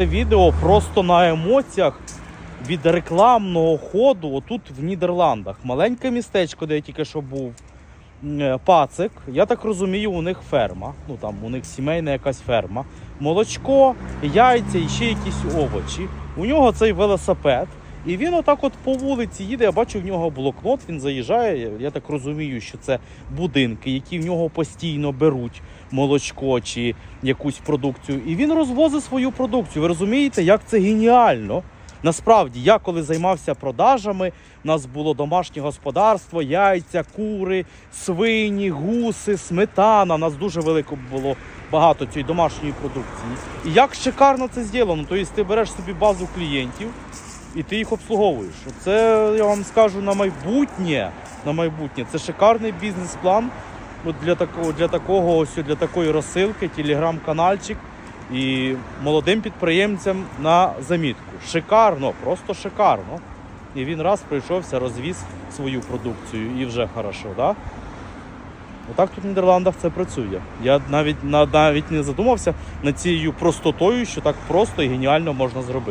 Це відео просто на емоціях від рекламного ходу отут в Нідерландах. Маленьке містечко, де я тільки що був. е, Пацик, я так розумію, у них ферма. Ну там у них сімейна якась ферма. Молочко, яйця і ще якісь овочі. У нього цей велосипед. І він отак от по вулиці їде. Я бачу в нього блокнот. Він заїжджає. Я так розумію, що це будинки, які в нього постійно беруть молочко чи якусь продукцію. І він розвозить свою продукцію. Ви розумієте, як це геніально? Насправді, я коли займався продажами, у нас було домашнє господарство, яйця, кури, свині, гуси, сметана. У нас дуже велико було багато цієї домашньої продукції. І як шикарно це зроблено. Тобто ти береш собі базу клієнтів і ти їх обслуговуєш. Це я вам скажу на майбутнє. На майбутнє. Це шикарний бізнес-план. Для такого, для такого ось для такої розсилки, телеграм-канальчик і молодим підприємцям на замітку. Шикарно, просто шикарно. І він раз прийшовся, розвіз свою продукцію і вже хорошо, да? Отак тут в Нідерландах це працює. Я навіть навіть не задумався над цією простотою, що так просто і геніально можна зробити.